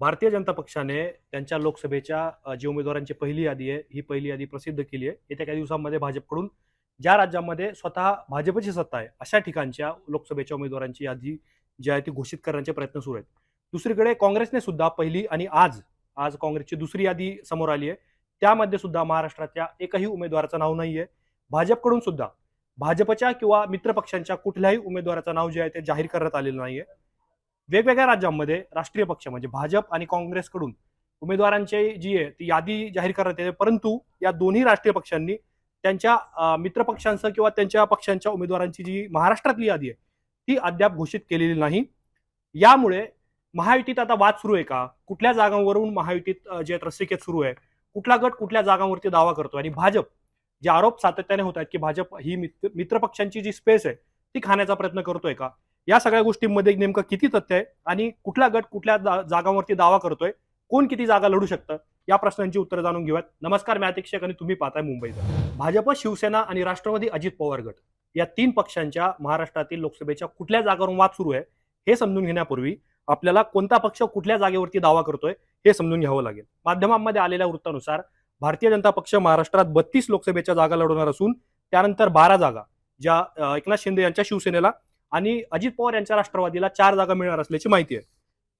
भारतीय जनता पक्षाने त्यांच्या लोकसभेच्या जे जी उमेदवारांची पहिली यादी आहे ही पहिली यादी प्रसिद्ध केली आहे. येत्या काही दिवसांमध्ये भाजपकडून ज्या राज्यांमध्ये स्वतः भाजपची सत्ता आहे अशा ठिकाणच्या लोकसभेच्या उमेदवारांची यादी जी आहे ती घोषित करण्याचे प्रयत्न सुरू आहेत. दुसरीकडे काँग्रेसने सुद्धा पहिली आणि आज आज काँग्रेसची दुसरी यादी समोर आली आहे. त्यामध्ये सुद्धा महाराष्ट्राच्या एकही उमेदवाराचं नाव नाही आहे भाजपकडून सुद्धा भाजपच्या किंवा मित्रपक्षांच्या कुठल्याही उमेदवाराचं नाव जे आहे ते जाहीर करण्यात आलेलं नाहीये. वेगवेगळ्या राज्यांमध्ये राष्ट्रीय पक्ष म्हणजे भाजप आणि काँग्रेसकडून उमेदवारांची जी आहे ती यादी जाहीर करण्यात येते. परंतु या दोन्ही राष्ट्रीय पक्षांनी त्यांच्या अ, मित्रपक्षांचं किंवा त्यांच्या पक्षांच्या उमेदवारांची जी महाराष्ट्रातली यादी आहे ती अद्याप घोषित केलेली नाही. यामुळे महायुतीत आता वाद सुरू आहे का? कुठल्या जागांवरून महायुतीत जे आहेत सुरू आहे? कुठला गट कुठल्या जागांवरती दावा करतो? आणि भाजप जे आरोप सातत्याने होत आहेत की भाजप ही मित्र मित्रपक्षांची जी स्पेस आहे ती खाण्याचा प्रयत्न करतोय का? या सगळ्या गोष्टींमध्ये नेमकं किती तथ्य आहे आणि कुठला गट कुठल्या जागांवरती दावा करतोय? कोण किती जागा लढू शकतं? या प्रश्नांची उत्तरं जाणून घेऊयात. नमस्कार मी अतिक्षक आणि तुम्ही पाहताय मुंबईचा. भाजप शिवसेना आणि राष्ट्रवादी अजित पवार गट या तीन पक्षांच्या महाराष्ट्रातील लोकसभेच्या कुठल्या जागावरून वाद सुरू आहे हे समजून घेण्यापूर्वी आपल्याला कोणता पक्ष कुठल्या जागेवरती दावा करतोय हे समजून घ्यावं लागेल. माध्यमांमध्ये आलेल्या वृत्तानुसार भारतीय जनता पक्ष महाराष्ट्रात बत्तीस लोकसभेच्या जागा लढवणार असून त्यानंतर बारा जागा ज्या एकनाथ शिंदे यांच्या शिवसेनेला आणि अजित पवार यांच्या राष्ट्रवादीला चार जागा मिळणार असल्याची माहिती आहे.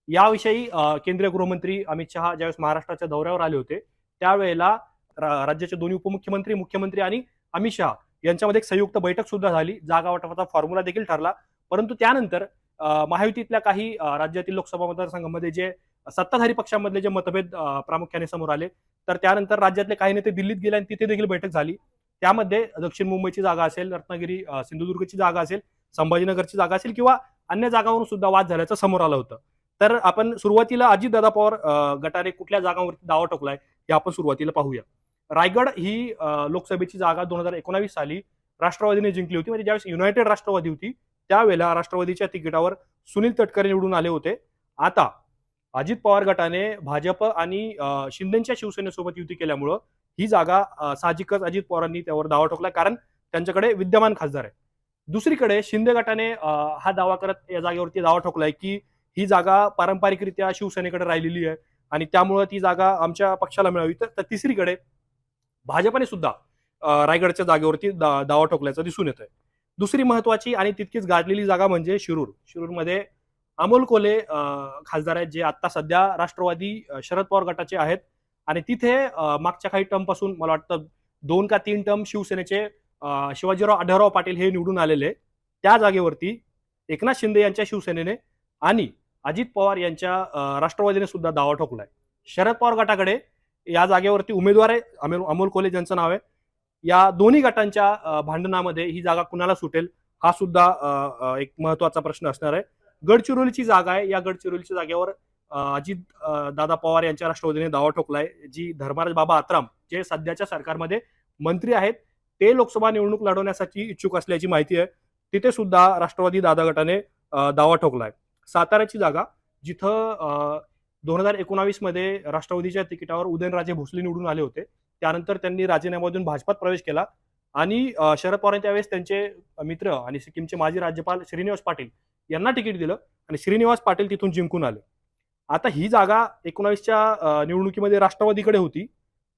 याविषयी केंद्रीय गृहमंत्री अमित शहा ज्यावेळेस महाराष्ट्राच्या दौऱ्यावर आले होते त्यावेळेला राज्याचे दोन्ही उपमुख्यमंत्री मुख्यमंत्री आणि अमित शहा यांच्यामध्ये एक संयुक्त बैठक सुद्धा झाली. जागा वाटपाचा फॉर्म्युला देखील ठरला. परंतु त्यानंतर महायुतीतल्या काही राज्यातील लोकसभा मतदारसंघामध्ये जे सत्ताधारी पक्षांमधले जे मतभेद प्रामुख्याने समोर आले तर त्यानंतर राज्यातले काही नेते दिल्लीत गेले आणि तिथे देखील बैठक झाली. त्यामध्ये दक्षिण मुंबईची जागा असेल रत्नागिरी सिंधुदुर्गची जागा असेल संभाजीनगरची जागा असेल किंवा अन्य जागावरून सुद्धा वाद झाल्याचं समोर आलं होतं. तर आपण सुरुवातीला अजितदादा पवार गटाने कुठल्या जागांवरती दावा ठोकलाय हे आपण सुरुवातीला पाहूया. रायगड ही लोकसभेची जागा दोन हजार एकोणावीस साली राष्ट्रवादीने जिंकली होती. म्हणजे ज्यावेळेस युनायटेड राष्ट्रवादी होती त्यावेळेला राष्ट्रवादीच्या तिकिटावर सुनील तटकरे निवडून आले होते. आता अजित पवार गटाने भाजप आणि शिंदेच्या शिवसेनेसोबत युती केल्यामुळं ही जागा साहजिकच अजित पवारांनी त्यावर दावा ठोकला कारण त्यांच्याकडे विद्यमान खासदार आहे. दुसरीकडे शिंदे गटाने हा दावा करत या जागेवरती दावा ठोकलाय की ही जागा पारंपरिकरित्या शिवसेनेकडे राहिलेली आहे आणि त्यामुळं ती जागा आमच्या पक्षाला मिळावी. तर तर तिसरीकडे भाजपने सुद्धा रायगडच्या जागेवरती दा- दावा ठोकल्याचं दिसून येत आहे दुसरी महत्वाची आणि तितकीच गाजलेली जागा म्हणजे शिरूर. शिरूरमध्ये अमोल कोले खासदार आहेत जे आता सध्या राष्ट्रवादी शरद पवार गटाचे आहेत आणि तिथे मागच्या काही टर्मपासून मला वाटतं दोन का तीन टर्म शिवसेनेचे शिवाजीराव आढळराव पाटील हे निवडून आलेले त्या जागेवरती एकनाथ शिंदे यांच्या शिवसेनेने आणि अजित पवार यांच्या राष्ट्रवादीने सुद्धा दावा ठोकलाय. शरद पवार गटाकडे या जागेवरती उमेदवार आहे अमोल अमोल कोले ज्यांचं नाव आहे. या दोन्ही गटांच्या भांडणामध्ये ही जागा कुणाला सुटेल हा सुद्धा एक महत्त्वाचा प्रश्न असणार आहे. गडचिरोलीची जागा आहे. या गडचिरोलीच्या जागेवर अजित दादा पवार यांच्या राष्ट्रवादीने दावा ठोकलाय. जी धर्मराज बाबा आत्राम जे सध्याच्या सरकारमध्ये मंत्री आहेत ते लोकसभा निवडणूक लढवण्यासाठी इच्छुक असल्याची माहिती आहे. तिथे सुद्धा राष्ट्रवादी दादा गटाने दावा ठोकलाय. साताऱ्याची जागा जिथं दोन हजार एकोणावीसमध्ये राष्ट्रवादीच्या तिकिटावर उदयनराजे भोसले निवडून आले होते. त्यानंतर त्यांनी राजीनाम्यामधून भाजपात प्रवेश केला आणि शरद पवार त्यावेळेस त्यांचे मित्र आणि सिक्कीमचे माजी राज्यपाल श्रीनिवास पाटील यांना तिकीट दिलं आणि श्रीनिवास पाटील तिथून जिंकून आले. आता ही जागा एकोणावीसच्या निवडणुकीमध्ये राष्ट्रवादीकडे होती.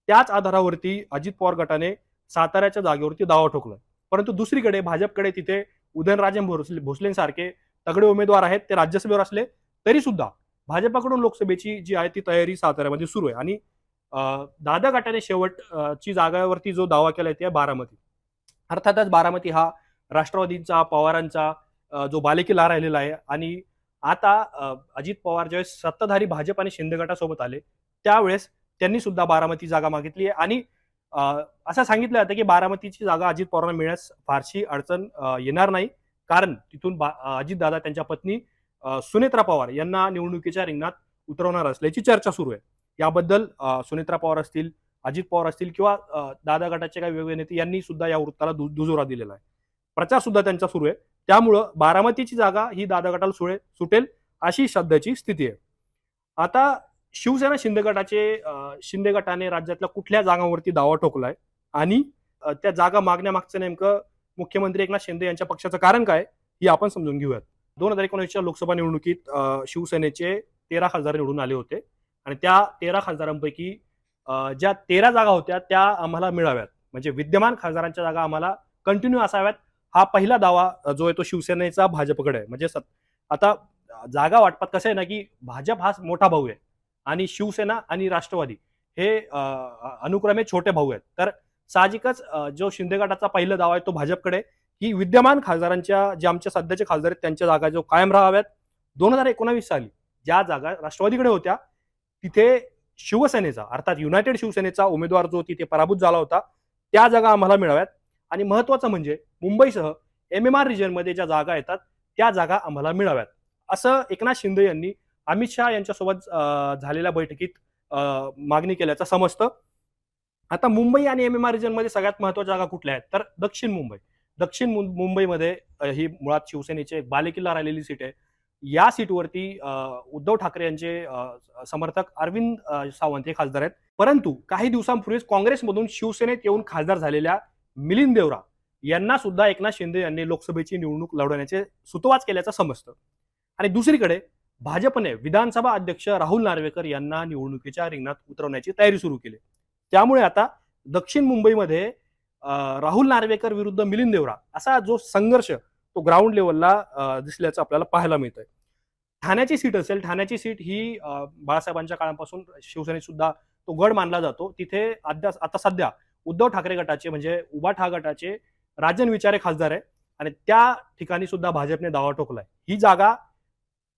त्याच आधारावरती अजित पवार गटाने साताऱ्याच्या जागेवरती दावा ठोकला परंतु दुसरीकडे भाजपकडे तिथे उदयनराजे भोसले भोसलेंसारखे तगडे उमेदवार आहेत ते राज्यसभेवर असले तरी सुद्धा भाजपाकडून लोकसभेची जी आहे ती तयारी साताऱ्यामध्ये सुरू आहे. आणि दादा गटाने शेवट ची जागावरती जो दावा केलाय ते बारामती. अर्थातच बारामती हा राष्ट्रवादींचा पवारांचा जो बालेकिल्ला राहिलेला आहे. आणि आता अजित पवार ज्यावेळेस सत्ताधारी भाजप आणि शिंदे गटासोबत आले त्यावेळेस त्यांनी सुद्धा बारामती जागा मागितली आहे. आणि असं सांगितलं जातं की बारामतीची जागा अजित पवारांना मिळण्यास फारशी अडचण येणार नाही. कारण तिथून अजित दादा त्यांच्या पत्नी सुनेत्रा पवार यांना निवडणुकीच्या रिंगणात उतरवणार असल्याची चर्चा सुरू आहे. याबद्दल सुनेत्रा पवार असतील अजित पवार असतील किंवा दादा गटाचे काही वेगवेगळे नेते यांनी सुद्धा या वृत्ताला दु- दुजोरा दिलेला आहे. प्रचार सुद्धा त्यांचा सुरू आहे. त्यामुळं बारामतीची जागा ही दादा गटाला सुळे सुटेल अशी सध्याची स्थिती आहे. आता शिवसेना शिंदे गटाचे शिंदे गटाने राज्यातल्या कुठल्या जागांवरती दावा ठोकलाय? आणि त्या जागा मागण्यामागचं नेमकं मुख्यमंत्री एकनाथ शिंदे यांच्या पक्षाचं कारण काय हे आपण समजून घेऊयात. दोन हजार एकोणीसच्या लोकसभा निवडणुकीत शिवसेनेचे तेरा खासदार निवडून आले होते. आणि त्या तेरा खासदारांपैकी ज्या तेरा जागा होत्या त्या आम्हाला मिळाव्यात. म्हणजे विद्यमान खासदारांच्या जागा आम्हाला कंटिन्यू असाव्यात. हा पहिला दावा जो आहे तो शिवसेनेचा भाजपकडे आहे. म्हणजे आता जागा वाटपात कसं आहे ना की भाजप हा मोठा भाऊ आहे. आणि शिवसेना आणि राष्ट्रवादी हे अनुक्रमे छोटे भाऊ आहेत. तर साहजिकच जो शिंदे गटाचा पहिला दावा आहे तो भाजपकडे की विद्यमान खासदारांच्या जे आमच्या सध्याचे खासदार आहेत त्यांच्या जागा जो कायम राहाव्यात. दोन हजार एकोणावीस साली ज्या जागा राष्ट्रवादीकडे होत्या तिथे शिवसेनेचा अर्थात युनायटेड शिवसेनेचा उमेदवार जो तिथे पराभूत झाला होता त्या जागा आम्हाला मिळाव्यात. आणि महत्वाचं म्हणजे मुंबईसह एम एम आर रिजनमध्ये ज्या जागा येतात त्या जागा आम्हाला मिळाव्यात. असं एकनाथ शिंदे यांनी अमित शहा यांच्यासोबत झालेल्या बैठकीत अं, मागणी केल्याचं समजतं. आता मुंबई आणि एम एम आर रिजनमध्ये सगळ्यात महत्त्वाच्या जागा कुठल्या आहेत? तर दक्षिण मुंबई. दक्षिण मुंबईमध्ये ही मुळात शिवसेनेचे एक बालेकिल्ला राहिलेली सीट आहे. या सीटवरती अं, उद्धव ठाकरे यांचे समर्थक अरविंद सावंत हे खासदार आहेत. परंतु काही दिवसांपूर्वीच काँग्रेसमधून शिवसेनेत येऊन खासदार झालेल्या मिलिंद देवरा यांना सुद्धा एकनाथ शिंदे यांनी लोकसभेची निवडणूक लढवण्याचे सुतवाच केल्याचं समजतं. आणि दुसरीकडे भाजपने विधानसभा अध्यक्ष राहुल नार्वेकर यांना निवडणुकीच्या रिंगणात उतरवण्याची तयारी सुरू केली. त्यामुळे आता दक्षिण मुंबईमध्ये राहुल नार्वेकर विरुद्ध मिलिंद देवरा असा जो संघर्ष तो ग्राउंड लेवलला दिसल्याचं आपल्याला पाहायला मिळतंय. ठाण्याची सीट असेल ठाण्याची सीट ही बाळासाहेबांच्या काळापासून शिवसेनेत सुद्धा तो गड मानला जातो. तिथे अद्या आता सध्या उद्धव ठाकरे गटाचे म्हणजे उभा ठा गटाचे राजन विचारे खासदार आहे आणि त्या ठिकाणी सुद्धा भाजपने दावा ठोकलाय. ही जागा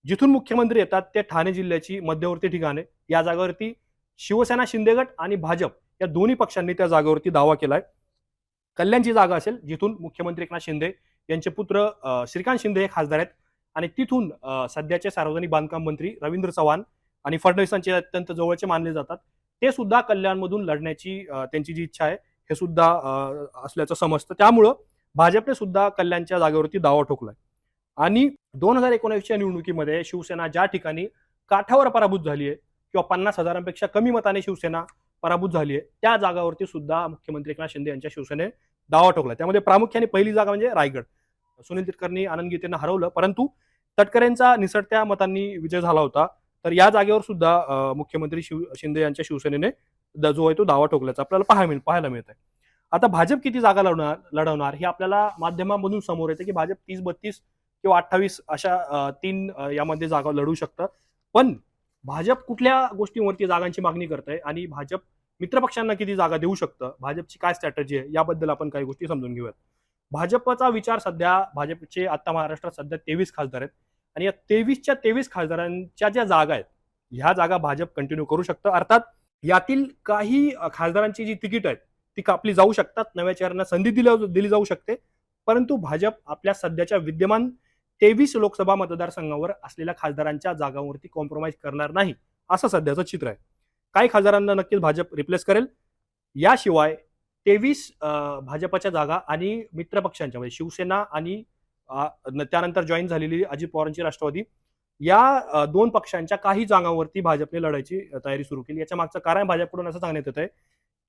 जिथून मुख्यमंत्री येतात ते ठाणे जिल्ह्याची मध्यवर्ती ठिकाण. आहे या जागेवरती शिवसेना शिंदेगट आणि भाजप या दोन्ही पक्षांनी त्या जागेवरती दावा केलाय. कल्याणची जागा असेल जिथून मुख्यमंत्री एकनाथ शिंदे यांचे पुत्र श्रीकांत शिंदे हे खासदार आहेत. आणि तिथून सध्याचे सार्वजनिक बांधकाम मंत्री रवींद्र चव्हाण आणि फडणवीसांचे अत्यंत जवळचे मानले जातात. ते सुद्धा कल्याणमधून लढण्याची त्यांची जी इच्छा आहे हे सुद्धा असल्याचं समजतं. त्यामुळं भाजपने सुद्धा कल्याणच्या जागेवरती दावा ठोकलाय. आणि दोन हजार एकोणीसच्या निवडणुकीमध्ये शिवसेना ज्या ठिकाणी काठावर पराभूत झाली आहे किंवा पन्नास हजारांपेक्षा कमी मताने शिवसेना पराभूत झाली आहे त्या जागावरती सुद्धा मुख्यमंत्री एकनाथ शिंदे यांच्या शिवसेने दावा ठोकला त्यामध्ये प्रामुख्याने पहिली जागा म्हणजे रायगड. सुनील तटकरनी आनंद गीतेनं हरवलं परंतु तटकरेंचा निसटत्या मतांनी विजय झाला होता. तर या जागेवर सुद्धा मुख्यमंत्री शिव शिंदे यांच्या शिवसेनेने द- जो आहे तो दावा ठोकल्याचा आपल्याला पाहायला मिळ पाहायला मिळत आहे आता भाजप किती जागा लढवणार लढवणार हे आपल्याला माध्यमांमधून समोर येते की भाजप तीस बत्तीस किंवा अठ्ठावीस अशा तीन यामध्ये जागा लढू शकतं. पण भाजप कुठल्या गोष्टींवरती जागांची मागणी करत आहे आणि भाजप मित्रपक्षांना किती जागा देऊ शकतं? भाजपची काय स्ट्रॅटजी आहे? याबद्दल आपण काही गोष्टी समजून घेऊयात. भाजपचा विचार सध्या भाजपचे आता महाराष्ट्रात सध्या तेवीस खासदार आहेत. आणि या तेवीसच्या तेवीस खासदारांच्या ज्या जागा आहेत ह्या जागा भाजप कंटिन्यू करू शकतं. अर्थात यातील काही खासदारांची जी तिकीट आहेत ती कापली जाऊ शकतात. नव्या चेहऱ्यांना संधी दिल्या दिली जाऊ शकते. परंतु भाजप आपल्या सध्याच्या विद्यमान तेवीस लोकसभा मतदारसंघावर असलेल्या खासदारांच्या जागांवरती कॉम्प्रोमाइज करणार नाही असं सध्याचं चित्र आहे. काही खासदारांना नक्कीच भाजप रिप्लेस करेल. याशिवाय तेवीस भाजपच्या जागा आणि मित्रपक्षांच्या म्हणजे शिवसेना आणि त्यानंतर जॉईन झालेली अजित पवारांची राष्ट्रवादी या दोन पक्षांच्या काही जागांवरती भाजपने लढायची तयारी सुरू केली. याच्या मागचं कारण भाजपकडून असं सांगण्यात येत आहे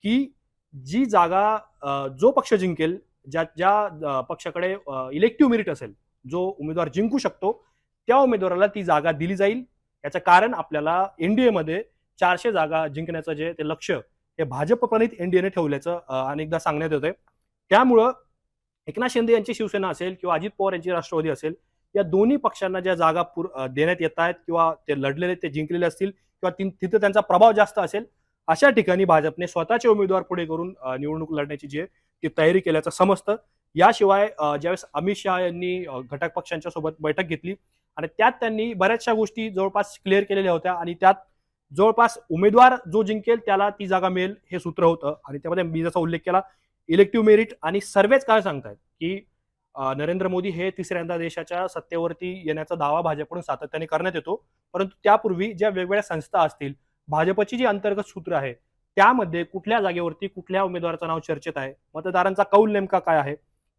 की जी जागा जो पक्ष जिंकेल ज्या ज्या पक्षाकडे इलेक्टिव्ह मेरिट असेल जो उमेदवार जिंकू शकतो त्या उमेदवाराला ती जागा दिली जाईल. याचं कारण आपल्याला एनडीए मध्ये चारशे जागा जिंकण्याचं जे ते लक्ष हे भाजप प्रणित एनडीएने ठेवल्याचं अनेकदा सांगण्यात येतंय. त्यामुळं एकनाथ शिंदे यांची शिवसेना असेल किंवा अजित पवार यांची राष्ट्रवादी असेल या दोन्ही पक्षांना ज्या जागा पुर देण्यात येत आहेत किंवा ते लढलेले ते जिंकलेले असतील किंवा तिथे तिथं त्यांचा प्रभाव जास्त असेल अशा ठिकाणी भाजपने स्वतःचे उमेदवार पुढे करून निवडणूक लढण्याची जी आहे ती तयारी केल्याचं समजतं. याशिवाय ज्यावेळेस अमित शहा यांनी घटक पक्षांच्या सोबत बैठक घेतली आणि त्यात त्यांनी बऱ्याचशा गोष्टी जवळपास क्लिअर केलेल्या होत्या आणि त्यात जवळपास उमेदवार जो जिंकेल त्याला ती जागा मिळेल हे सूत्र होतं. आणि त्यामध्ये मी जसा उल्लेख केला इलेक्टिव्ह मेरिट आणि सर्वेच काय सांगतायत? की नरेंद्र मोदी हे तिसऱ्यांदा देशाच्या सत्तेवरती येण्याचा दावा भाजपकडून सातत्याने करण्यात येतो. परंतु त्यापूर्वी ज्या वेगवेगळ्या संस्था असतील भाजपची जी अंतर्गत सूत्र आहे त्यामध्ये कुठल्या जागेवरती कुठल्या उमेदवाराचं नाव चर्चेत आहे? मतदारांचा कौल नेमका काय आहे?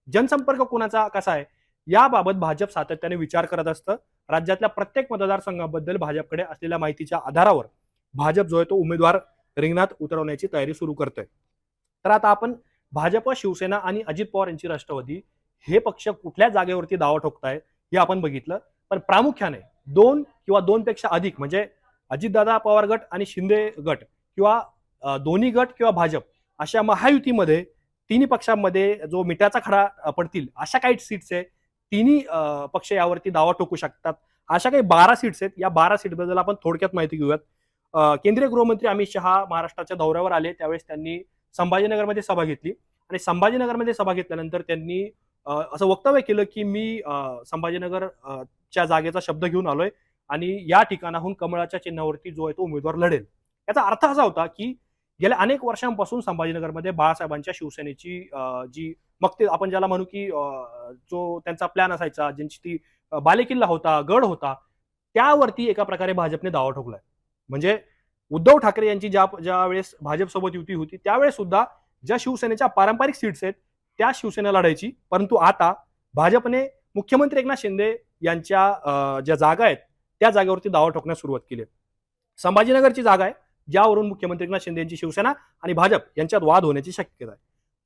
जनसंपर्क कोणाचा कसा आहे? याबाबत भाजप सातत्याने विचार करत असतं. राज्यातल्या प्रत्येक मतदारसंघाबद्दल भाजपकडे असलेल्या माहितीच्या आधारावर भाजप जो आहे तो उमेदवार रिंगणात उतरवण्याची तयारी सुरू करतोय. तर आता आपण भाजप शिवसेना आणि अजित पवार यांची राष्ट्रवादी हे पक्ष कुठल्या जागेवरती दावा ठोकतायत हे आपण बघितलं. पण प्रामुख्याने दोन किंवा दोनपेक्षा अधिक म्हणजे अजितदादा पवार गट आणि शिंदे गट किंवा दोन्ही गट किंवा भाजप अशा महायुतीमध्ये तिन्ही पक्षांमध्ये जो मिठाचा खडा पडतील अशा काही सीट्स आहे तिन्ही पक्ष यावरती दावा ठोकू शकतात. अशा काही बारा सीट्स आहेत. या बारा सीटबद्दल आपण थोडक्यात माहिती घेऊयात. केंद्रीय गृहमंत्री अमित शहा महाराष्ट्राच्या दौऱ्यावर आले. त्यावेळेस त्यांनी संभाजीनगरमध्ये सभा घेतली. आणि संभाजीनगरमध्ये सभा घेतल्यानंतर त्यांनी असं वक्तव्य केलं की मी संभाजीनगर च्या जागेचा शब्द घेऊन आलोय आणि या ठिकाणाहून कमळाच्या चिन्हावरती जो आहे तो उमेदवार लढेल. याचा अर्थ असा होता की गेल्या अनेक वर्षांपासून संभाजीनगरमध्ये बाळासाहेबांच्या शिवसेनेची जी मग ते आपण ज्याला म्हणू की जो त्यांचा प्लॅन असायचा ज्यांची ती बालेकिल्ला होता गड होता त्यावरती एका प्रकारे भाजपने दावा ठोकलाय. म्हणजे उद्धव ठाकरे यांची ज्या ज्या वेळेस भाजपसोबत युती होती त्यावेळेस सुद्धा ज्या शिवसेनेच्या पारंपरिक सीट्स आहेत त्या शिवसेना लढायची. परंतु आता भाजपने मुख्यमंत्री एकनाथ शिंदे यांच्या ज्या जागा आहेत त्या जागेवरती दावा ठोकण्यास सुरुवात केली संभाजीनगरची जागा आहे ज्यावरून मुख्यमंत्री एकनाथ शिंदे यांची शिवसेना आणि भाजप यांच्यात वाद होण्याची शक्यता आहे.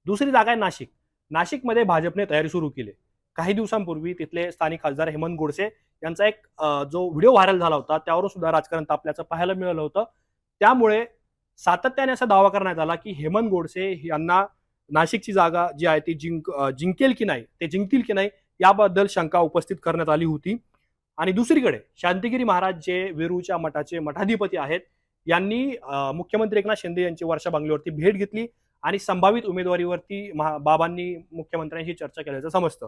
दुसरी जागा आहे नाशिक. नाशिकमध्ये भाजपने तयारी सुरू केली. काही दिवसांपूर्वी तिथले स्थानिक खासदार हेमंत गोडसे यांचा एक जो व्हिडिओ व्हायरल झाला होता त्यावरून सुद्धा राजकारण तापल्याचं पाहायला मिळालं होतं. त्यामुळे सातत्याने असा दावा करण्यात आला की हेमंत गोडसे यांना नाशिकची जागा जी आहे ती जिंक जिंकेल की नाही ते जिंकतील की नाही याबद्दल शंका उपस्थित करण्यात आली होती. आणि दुसरीकडे शांतिगिरी महाराज जे वेरूळच्या मठाचे मठाधिपती आहेत यांनी मुख्यमंत्री एकनाथ शिंदे यांची वर्षा बांगलीवरती भेट घेतली आणि संभावित उमेदवारीवरती बाबांनी मुख्यमंत्र्यांशी चर्चा केल्याचं समजतं.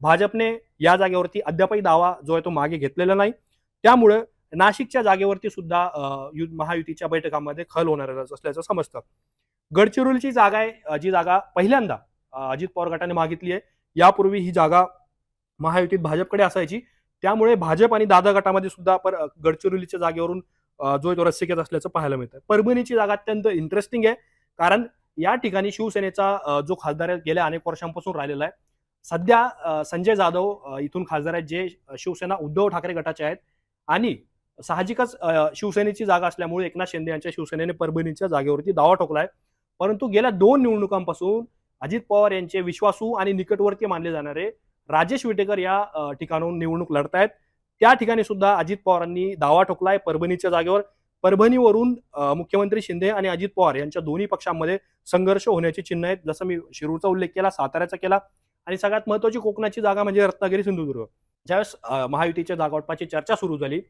भाजपने या जागेवरती अद्यापही दावा जो आहे तो मागे घेतलेला नाही. त्यामुळे नाशिकच्या जागेवरती सुद्धा महायुतीच्या बैठकांमध्ये खल होणार असल्याचं समजतं. गडचिरोलीची जागा आहे जी जागा पहिल्यांदा अजित पवार गटाने मागितली आहे. यापूर्वी ही जागा महायुतीत भाजपकडे असायची. त्यामुळे भाजप आणि दादा गटामध्ये सुद्धा पर गडचिरोलीच्या जागेवरून जो तो रस्सिकेत असल्याचं पाहायला मिळतं परभणीची जागा अत्यंत इंटरेस्टिंग आहे. कारण या ठिकाणी शिवसेनेचा जो खासदार आहे गेल्या अनेक वर्षांपासून राहिलेला आहे. सध्या संजय जाधव इथून खासदार आहेत जे शिवसेना उद्धव ठाकरे गटाचे आहेत. आणि साहजिकच शिवसेनेची जागा असल्यामुळे एकनाथ शिंदे यांच्या शिवसेनेने परभणीच्या जागेवरती दावा ठोकलाय. परंतु गेल्या दोन निवडणुकांपासून अजित पवार यांचे विश्वासू आणि निकटवर्ती मानले जाणारे राजेश विटेकर या ठिकाणाहून निवडणूक लढतायत. त्या ठिकाणी सुद्धा अजित पवारांनी दावा ठोकलाय परभणीच्या जागेवर. परभणीवरून मुख्यमंत्री शिंदे आणि अजित पवार यांच्या दोन्ही पक्षांमध्ये संघर्ष होण्याची चिन्ह आहेत. जसं मी शिरूरचा उल्लेख केला साताऱ्याचा केला आणि सगळ्यात महत्वाची कोकणाची जागा म्हणजे रत्नागिरी सिंधुदुर्ग. ज्यावेळेस महायुतीच्या जागावाटपाची चर्चा सुरू झाली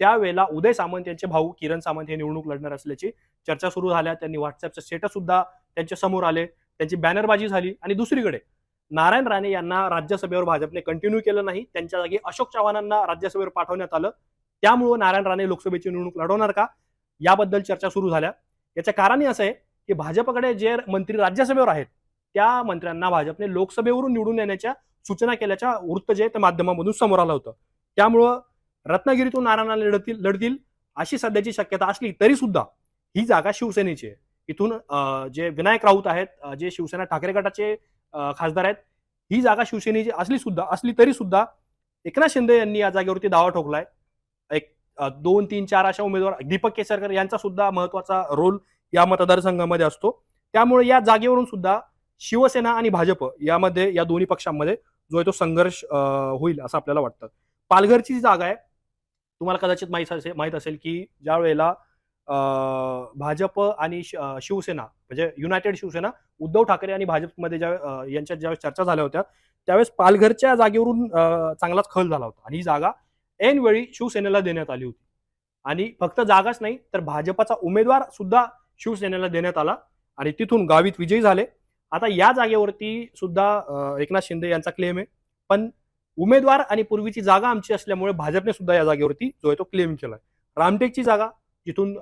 त्यावेळेला उदय सामंत यांचे भाऊ किरण सामंत हे निवडणूक लढणार असल्याची चर्चा सुरू झाल्या. त्यांनी व्हॉट्सअपचे स्टेटस सुद्धा त्यांच्यासमोर आले. त्यांची बॅनरबाजी झाली आणि दुसरीकडे नारायण राणे यांना राज्यसभेवर भाजपने कंटिन्यू केलं नाही. त्यांच्या जागी अशोक चव्हाणांना राज्यसभेवर पाठवण्यात आलं. त्यामुळं नारायण राणे लोकसभेची निवडणूक लढवणार का? याबद्दल चर्चा सुरू झाल्या. याचं कारण असं आहे की भाजपकडे जे मंत्री राज्यसभेवर आहेत त्या मंत्र्यांना भाजपने लोकसभेवरून निवडून येण्याच्या सूचना केल्याच्या वृत्त जे त्या माध्यमामधून समोर आलं होतं. त्यामुळं रत्नागिरीतून नारायण राणे लढतील लढतील अशी सध्याची शक्यता असली तरी सुद्धा ही जागा शिवसेनेची आहे. इथून जे विनायक राऊत आहेत जे शिवसेना ठाकरे गटाचे खासदार आहेत. ही जागा शिवसेनेची असली सुद्धा असली तरी सुद्धा एकनाथ शिंदे यांनी या जागेवरती दावा ठोकलाय. एक दोन तीन चार अशा उमेदवार दीपक केसरकर यांचा सुद्धा महत्त्वाचा रोल या मतदारसंघामध्ये असतो. त्यामुळे या जागेवरून सुद्धा शिवसेना आणि भाजप यामध्ये या दोन्ही पक्षांमध्ये जो आहे तो संघर्ष होईल असं आपल्याला वाटतं. पालघरची जी जागा आहे तुम्हाला कदाचित माहीत असेल माहीत असेल की ज्या वेळेला भाजप आणि शिवसेना म्हणजे युनायटेड शिवसेना उद्धव ठाकरे आणि भाजपमध्ये ज्या यांच्यात ज्यावेळेस चर्चा झाल्या होत्या त्यावेळेस पालघरच्या जागेवरून चांगलाच खल झाला होता. आणि ही जागा ऐन वेळी शिवसेनेला देण्यात आली होती. आणि फक्त जागाच नाही तर भाजपचा उमेदवार सुद्धा शिवसेनेला देण्यात आला आणि तिथून गावीत विजयी झाले. आता या जागेवरती सुद्धा एकनाथ शिंदे यांचा क्लेम आहे. पण उमेदवार आणि पूर्वीची जागा आमची असल्यामुळे भाजपने सुद्धा या जागेवरती जो आहे तो क्लेम केलाय. रामटेकची जागा जिथून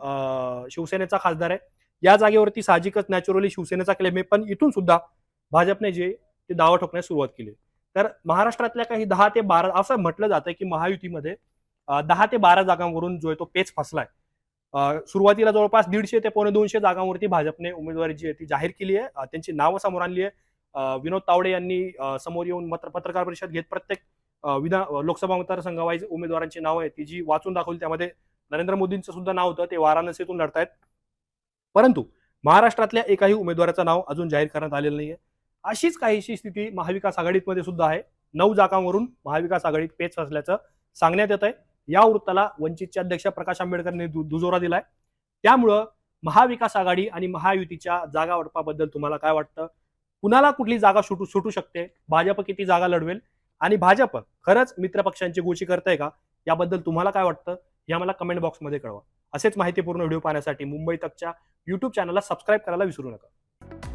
शिवसेनेचा खासदार आहे. या जागेवरती साहजिकच नॅचरली शिवसेनेचा क्लेम आहे पण इथून सुद्धा भाजपने जे ते दावा ठोकण्यास सुरुवात केली. तर महाराष्ट्रातल्या काही दहा ते बारा असं म्हटलं जातं की महायुतीमध्ये दहा ते बारा जागांवरून जो आहे तो पेच फसलाय. सुरुवातीला जवळपास दीडशे ते पावणे दोनशे जागांवरती भाजपने उमेदवारी जी आहे ती जाहीर केली आहे. त्यांची नावं समोर आणली आहे. विनोद तावडे यांनी समोर येऊन पत्रकार परिषद घेत प्रत्येक विधान लोकसभा मतदारसंघावाईज उमेदवारांची नावं आहेत ती जी वाचून दाखवली त्यामध्ये नरेंद्र मोदींचं सुद्धा नाव होतं ते वाराणसीतून लढतायत. परंतु महाराष्ट्रातल्या एकाही उमेदवाराचं नाव अजून जाहीर करण्यात आलेलं नाहीये. अशीच काहीशी स्थिती महाविकास आघाडीमध्ये सुद्धा आहे. नऊ जागांवरून महाविकास आघाडीत पेच असल्याचं सांगण्यात येत आहे या वृत्ताला वंचितचे अध्यक्ष प्रकाश आंबेडकरांनी दु- दुजोरा दिलाय. त्यामुळं महाविकास आघाडी आणि महायुतीच्या जागा वाटपाबद्दल तुम्हाला काय वाटतं? कुणाला कुठली जागा सुटू सुटू शकते? भाजप किती जागा लढवेल? आणि भाजप खरंच मित्रपक्षांची गोची करताय का? याबद्दल तुम्हाला काय वाटतं? हे आम्हाला कमेंट बॉक्समध्ये कळवा. असेच माहितीपूर्ण व्हिडिओ पाहण्यासाठी मुंबई तकच्या युट्यूब चॅनलला सबस्क्राईब करायला विसरू नका.